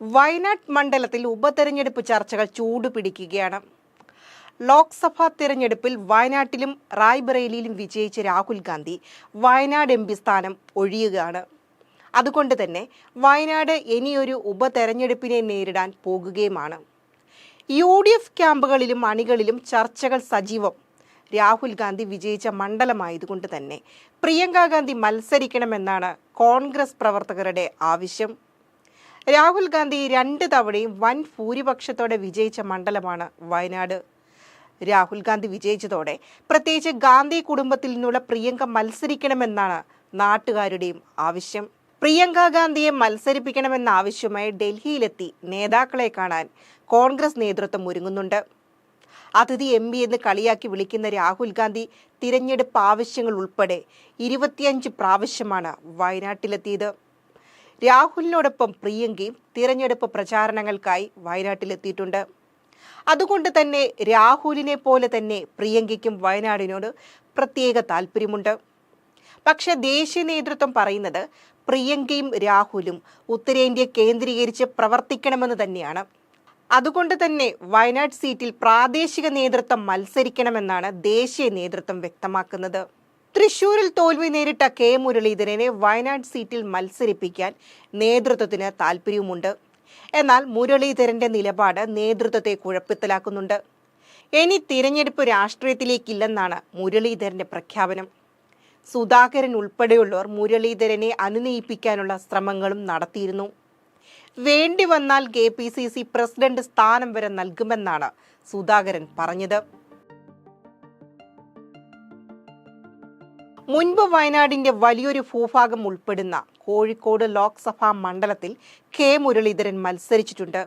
വയനാട് മണ്ഡലത്തിൽ ഉപതെരഞ്ഞെടുപ്പ് ചർച്ചകൾ ചൂടുപിടിക്കുകയാണ്. ലോക്സഭാ തിരഞ്ഞെടുപ്പിൽ വയനാട്ടിലും റായ്ബറേലിയിലും വിജയിച്ച രാഹുൽ ഗാന്ധി വയനാട് എം പി സ്ഥാനം ഒഴിയുകയാണ്. അതുകൊണ്ട് തന്നെ വയനാട് ഇനിയൊരു ഉപതെരഞ്ഞെടുപ്പിനെ നേരിടാൻ പോകുകയുമാണ്. യു ഡി എഫ് ക്യാമ്പുകളിലും അണികളിലും ചർച്ചകൾ സജീവം. രാഹുൽ ഗാന്ധി വിജയിച്ച മണ്ഡലമായതുകൊണ്ട് തന്നെ പ്രിയങ്ക ഗാന്ധി മത്സരിക്കണമെന്നാണ് കോൺഗ്രസ് പ്രവർത്തകരുടെ ആവശ്യം. രാഹുൽ ഗാന്ധി രണ്ട് തവണയും വൻ ഭൂരിപക്ഷത്തോടെ വിജയിച്ച മണ്ഡലമാണ് വയനാട്. രാഹുൽ ഗാന്ധി വിജയിച്ചതോടെ പ്രത്യേകിച്ച് ഗാന്ധി കുടുംബത്തിൽ നിന്നുള്ള പ്രിയങ്ക മത്സരിക്കണമെന്നാണ് നാട്ടുകാരുടെയും ആവശ്യം. പ്രിയങ്ക ഗാന്ധിയെ മത്സരിപ്പിക്കണമെന്ന ആവശ്യമായി ഡൽഹിയിലെത്തി നേതാക്കളെ കാണാൻ കോൺഗ്രസ് നേതൃത്വം ഒരുങ്ങുന്നുണ്ട്. അതിഥി എം പി എന്ന് കളിയാക്കി വിളിക്കുന്ന രാഹുൽ ഗാന്ധി തിരഞ്ഞെടുപ്പ് ആവശ്യങ്ങൾ ഉൾപ്പെടെ ഇരുപത്തിയഞ്ച് പ്രാവശ്യമാണ് വയനാട്ടിലെത്തിയത്. രാഹുലിനോടൊപ്പം പ്രിയങ്കയും തിരഞ്ഞെടുപ്പ് പ്രചാരണങ്ങൾക്കായി വയനാട്ടിലെത്തിയിട്ടുണ്ട്. അതുകൊണ്ട് തന്നെ രാഹുലിനെ പോലെ തന്നെ പ്രിയങ്കയ്ക്കും വയനാടിനോട് പ്രത്യേക താല്പര്യമുണ്ട്. പക്ഷേ ദേശീയ നേതൃത്വം പറയുന്നത് പ്രിയങ്കയും രാഹുലും ഉത്തരേന്ത്യ കേന്ദ്രീകരിച്ച് പ്രവർത്തിക്കണമെന്ന് തന്നെയാണ്. അതുകൊണ്ട് തന്നെ വയനാട് സീറ്റിൽ പ്രാദേശിക നേതൃത്വം മത്സരിക്കണമെന്നാണ് ദേശീയ നേതൃത്വം വ്യക്തമാക്കുന്നത്. തൃശൂരിൽ തോൽവി നേരിട്ട കെ മുരളീധരനെ വയനാട് സീറ്റിൽ മത്സരിപ്പിക്കാൻ നേതൃത്വത്തിന് താൽപ്പര്യവുമുണ്ട് എന്നാൽ മുരളീധരന്റെ നിലപാട് നേതൃത്വത്തെ കുഴപ്പത്തിലാക്കുന്നുണ്ട്. ഇനി തിരഞ്ഞെടുപ്പ് രാഷ്ട്രീയത്തിലേക്കില്ലെന്നാണ് മുരളീധരന്റെ പ്രഖ്യാപനം. സുധാകരൻ ഉൾപ്പെടെയുള്ളവർ മുരളീധരനെ അനുനയിപ്പിക്കാനുള്ള ശ്രമങ്ങളും നടത്തിയിരുന്നു. വേണ്ടി വന്നാൽ K P C C president സ്ഥാനം വരെ നൽകുമെന്നാണ് സുധാകരൻ പറഞ്ഞത്. മുൻപ് വയനാടിന്റെ വലിയൊരു ഭൂഭാഗം ഉൾപ്പെടുന്ന കോഴിക്കോട് ലോക്സഭാ മണ്ഡലത്തിൽ കെ മുരളീധരൻ മത്സരിച്ചിട്ടുണ്ട്.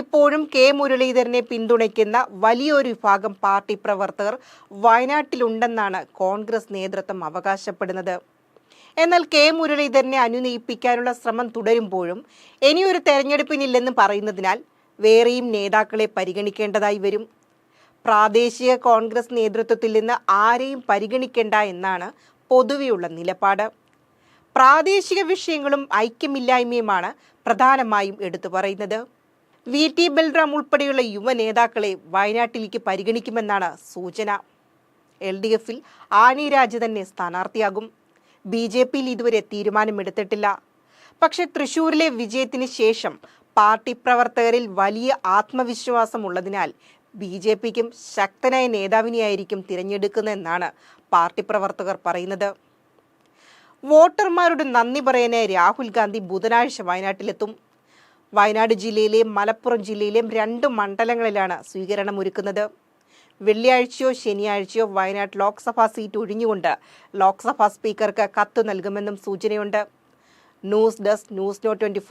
ഇപ്പോഴും കെ മുരളീധരനെ പിന്തുണയ്ക്കുന്ന വലിയൊരു വിഭാഗം പാർട്ടി പ്രവർത്തകർ വയനാട്ടിലുണ്ടെന്നാണ് കോൺഗ്രസ് നേതൃത്വം അവകാശപ്പെടുന്നത്. എന്നാൽ കെ മുരളീധരനെ അനുനയിപ്പിക്കാനുള്ള ശ്രമം തുടരുമ്പോഴും ഇനിയൊരു തെരഞ്ഞെടുപ്പിനില്ലെന്ന് പറയുന്നതിനാൽ വേറെയും നേതാക്കളെ പരിഗണിക്കേണ്ടതായി വരും. പ്രാദേശിക കോൺഗ്രസ് നേതൃത്വത്തിൽ നിന്ന് ആരെയും പരിഗണിക്കേണ്ട എന്നാണ് പൊതുവെയുള്ള നിലപാട്. പ്രാദേശിക വിഷയങ്ങളും ഐക്യമില്ലായ്മയുമാണ് പ്രധാനമായും എടുത്തു പറയുന്നത്. വി. ടി. ബൽറാം ഉൾപ്പെടെയുള്ള യുവ നേതാക്കളെ വയനാട്ടിലേക്ക് പരിഗണിക്കുമെന്നാണ് സൂചന. എൽ. ഡി. എഫിൽ ആനി രാജ തന്നെ സ്ഥാനാർത്ഥിയാകും. ബി. ജെ. പിയിൽ ഇതുവരെ തീരുമാനമെടുത്തിട്ടില്ല. പക്ഷേ തൃശൂരിലെ വിജയത്തിന് ശേഷം പാർട്ടി പ്രവർത്തകരിൽ വലിയ ആത്മവിശ്വാസം ഉള്ളതിനാൽ ബി ജെ പിക്കും ശക്തനായ നേതാവിനെയായിരിക്കും തിരഞ്ഞെടുക്കുന്നതെന്നാണ് പാർട്ടി പ്രവർത്തകർ പറയുന്നത്. വോട്ടർമാരുടെ നന്ദി പറയാനായി രാഹുൽ ഗാന്ധി ബുധനാഴ്ച വയനാട്ടിലെത്തും. വയനാട് ജില്ലയിലെയും മലപ്പുറം ജില്ലയിലെയും രണ്ട് മണ്ഡലങ്ങളിലാണ് സ്വീകരണം ഒരുക്കുന്നത് വെള്ളിയാഴ്ചയോ ശനിയാഴ്ചയോ വയനാട് ലോക്സഭാ സീറ്റ് ഒഴിഞ്ഞുകൊണ്ട് ലോക്സഭാ സ്പീക്കർക്ക് കത്ത് നൽകുമെന്നും സൂചനയുണ്ട്. News desk news no twenty